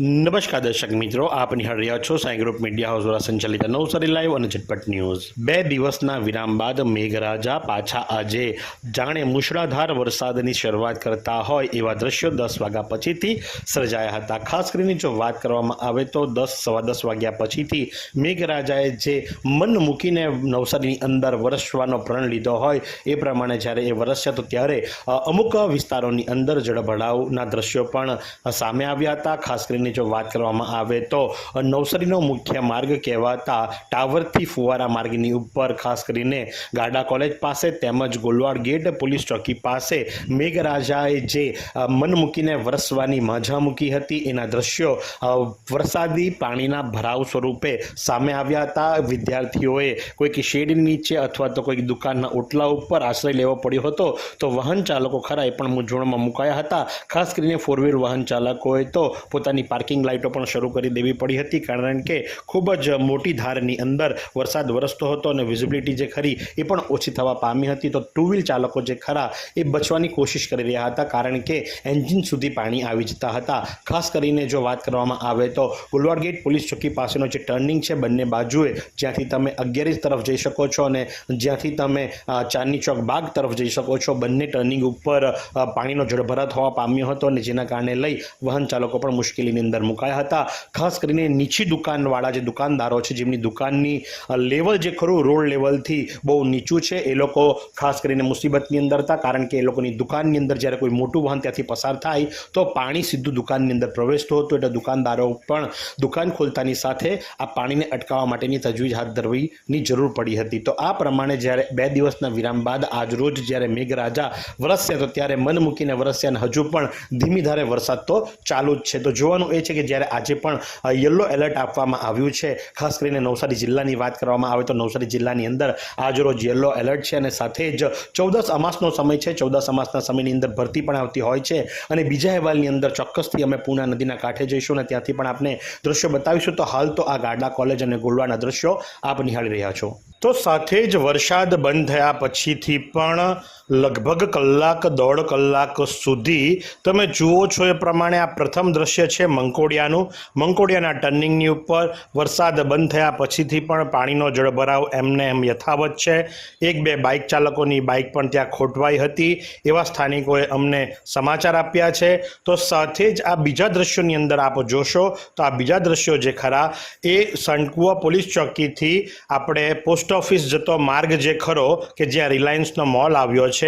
નમસ્કાર દર્શક મિત્રો, આપ નિહાળ રહ્યા છો સાઈ ગ્રુપ મીડિયા હાઉસ દ્વારા સંચાલિત નવસારી લાઈવ અને ઝટપટ ન્યૂઝ. બે દિવસના વિરામ બાદ મેઘરાજા પાછા આજે જાણે મુશળાધાર વરસાદની શરૂઆત કરતા હોય એવા દ્રશ્યો દસ વાગ્યા પછીથી સર્જાયા હતા. ખાસ કરીને જો વાત કરવામાં આવે તો દસ, સવા દસ વાગ્યા પછીથી મેઘરાજાએ જે મન મૂકીને નવસારીની અંદર વરસવાનો પ્રણ લીધો હોય એ પ્રમાણે જ્યારે એ વરસ્યા તો ત્યારે અમુક વિસ્તારોની અંદર જળભળાવના દ્રશ્યો પણ સામે આવ્યા હતા. ખાસ કરીને જો વાત કરવામાં આવે તો નવસારીનો મુખ્ય માર્ગ કહેવાતા ટાવરથી ફુવારા માર્ગની ઉપર, ખાસ કરીને ગાડા કોલેજ પાસે તેમજ ગોલવાડ ગેટ પોલીસ ચોકી પાસે મેઘરાજાએ જે મન મૂકીને વરસવાની મજા મૂકી હતી, એના દ્રશ્યો વરસાદી પાણીના ભરાવ સ્વરૂપે સામે આવ્યા હતા. વિદ્યાર્થીઓએ કોઈક શેડ નીચે અથવા તો કોઈક દુકાનના ઓટલા ઉપર આશ્રય લેવો પડ્યો હતો, તો વાહન ચાલકો ખરા એ પણ મૂંઝવણમાં મુકાયા હતા. ખાસ કરીને ફોર વ્હીલ વાહન ચાલકોએ તો પોતાની પાર્કિંગ લાઇટો પણ શરૂ કરી દેવી પડી હતી, કારણ કે ખૂબ જ મોટી ધારની અંદર વરસાદ વરસતો હતો અને વિઝિબિલિટી જે ખરી એ પણ ઓછી થવા પામી હતી. તો ટુ વ્હીલ ચાલકો જે ખરા એ બચવાની કોશિશ કરી રહ્યા હતા, કારણ કે એન્જિન સુધી પાણી આવી જતા હતા. ખાસ કરીને જો વાત કરવામાં આવે તો ગુલવાડ ગેટ પોલીસ ચોકી પાસેનો જે ટર્નિંગ છે બંને બાજુએ, જ્યાંથી તમે અગિયારી તરફ જઈ શકો છો અને જ્યાંથી તમે ચાંદની ચોક બાગ તરફ જઈ શકો છો, બંને ટર્નિંગ ઉપર પાણીનો જળભરા થવા પામ્યો હતો અને જેના કારણે લઈ વાહન ચાલકો પણ મુશ્કેલીની અંદર મુકાયા હતા. ખાસ કરીને નીચી દુકાનવાળા જે દુકાનદારો છે, જેમની દુકાનની લેવલ જે ખરું રોડ લેવલથી બહુ નીચું છે, એ લોકો ખાસ કરીને મુસીબતની અંદર હતા, કારણ કે એ લોકોની દુકાનની અંદર જ્યારે કોઈ મોટું વાહન ત્યાંથી પસાર થાય, તો પાણી સીધું દુકાનની અંદર પ્રવેશતું હતું, એટલે દુકાનદારો પણ દુકાન ખોલતાની સાથે આ પાણીને અટકાવવા માટેની તજવીજ હાથ ધરવીની જરૂર પડી હતી. તો આ પ્રમાણે જ્યારે બે દિવસના વિરામ બાદ આજરોજ જ્યારે મેઘરાજા વરસ્યા, તો ત્યારે મન મૂકીને વરસ્યા અને હજુ પણ ધીમી ધારે વરસાદ તો ચાલુ જ છે. તો જોવાનું એ છે કે જ્યારે આજે પણ યલો એલર્ટ આપવામાં આવ્યું છે, ખાસ કરીને નવસારી જિલ્લાની વાત કરવામાં આવે તો નવસારી જિલ્લાની અંદર આજરોજ યલો એલર્ટ છે અને સાથે જ ચૌદસ અમાસનો સમય છે. ચૌદસ અમાસના સમયની અંદર ભરતી પણ આવતી હોય છે અને બીજા અહેવાલની અંદર ચોક્કસથી અમે પૂના નદીના કાંઠે જઈશું અને ત્યાંથી પણ આપને દ્રશ્યો બતાવીશું. તો હાલ તો આ ગાડા કોલેજ અને ગોલવાના દ્રશ્યો આપ નિહાળી રહ્યા છો. તો સાથે જ વરસાદ બંધ થયા પછીથી પણ લગભગ કલાક, દોઢ કલાક સુધી તમે જુઓ છો એ પ્રમાણે આ પ્રથમ દ્રશ્ય છે મંકોડિયાનું. મંકોડિયાના ટર્નિંગની ઉપર વરસાદ બંધ થયા પછીથી પણ પાણીનો જળભરાવ એમને એમ યથાવત છે. એક બે બાઇક ચાલકોની બાઇક પણ ત્યાં ખોટવાઈ હતી. એવા સ્થાનિકોએ અમને સમાચાર આપ્યા છે. તો સાથે જ આ બીજા દ્રશ્યોની અંદર આપ જોશો તો આ બીજા દ્રશ્યો જે ખરા એ સણકુવા પોલીસ ચોકીથી આપણે પોસ્ટ ઓફિસ જતો માર્ગ જે ખરો કે જ્યાં રિલાયન્સનો મોલ આવ્યો છે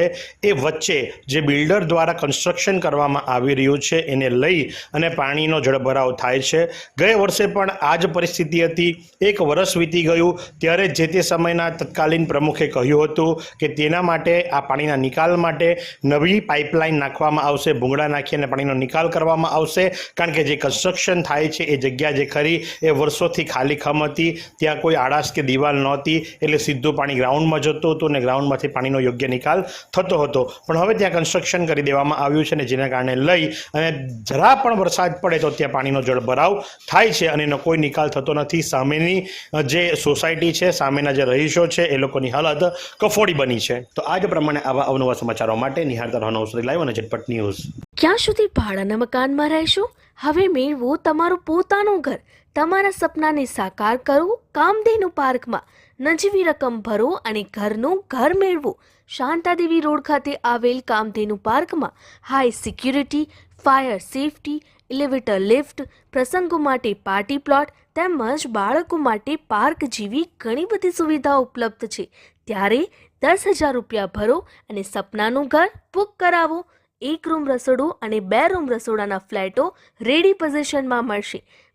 એ વચ્ચે જે બિલ્ડર દ્વારા કન્સ્ટ્રક્શન કરવામાં આવી રહ્યું છે એને લઈ અને પાણીનો જળભરાવ થાય છે. ગયા વર્ષે પણ આ જ પરિસ્થિતિ હતી. એક વર્ષ વીતી ગયું. ત્યારે જે તે સમયના તત્કાલીન પ્રમુખે કહ્યું હતું કે તેના માટે આ પાણીના નિકાલ માટે નવી પાઇપલાઇન નાખવામાં આવશે, ભૂંગળા નાખી અને પાણીનો નિકાલ કરવામાં આવશે. કારણ કે જે કન્સ્ટ્રક્શન થાય છે એ જગ્યા જે ખરી એ વર્ષોથી ખાલી ખમ હતી. ત્યાં કોઈ આડાશ કે દિવાલ નહોતી. એટલે સીધું પાણી ગ્રાઉન્ડમાં જતું હતું અને ગ્રાઉન્ડમાંથી પાણીનો યોગ્ય નિકાલ થતો હતો. પણ હવે ત્યાં કન્સ્ટ્રક્શન કરી દેવામાં આવ્યું છે ને જેના કારણે લઈ અને જરા પણ વરસાદ પડે તો ત્યાં પાણીનો જળભરાવ થાય છે અને એનો કોઈ નિકાલ થતો નથી. સામેની જે સોસાયટી છે, સામેના જે રહીશો છે, એ લોકોની હાલત કફોડી બની છે. તો આ જ પ્રમાણે આવા અવનવા સમાચારો માટે નિહાળતા રહો નવસારી લાઈવ અને ઝટપટ ન્યૂઝ. ક્યાં સુધી ભાડાના મકાનમાં રહેશો? હવે મેળવો તમારું પોતાનું ઘર. તમારા સપનાને સાકાર કરો. કામધેનુ પાર્કમાં નજીવી રકમ ભરો અને ઘરનું ઘર મેળવો. શાંતાદેવી રોડ ખાતે આવેલ કામધેનુ પાર્કમાં high security, fire safety, elevator lift, પ્રસંગો માટે પાર્ટી પ્લોટ તેમજ બાળકો માટે પાર્ક જેવી ઘણી બધી સુવિધાઓ ઉપલબ્ધ છે. ત્યારે દસ હજાર રૂપિયા ભરો અને સપનાનું ઘર બુક કરાવો. એક રૂમ રસોડું અને બે રૂમ રસોડાના ફ્લેટો રેડી પોઝિશનમાં મળશે.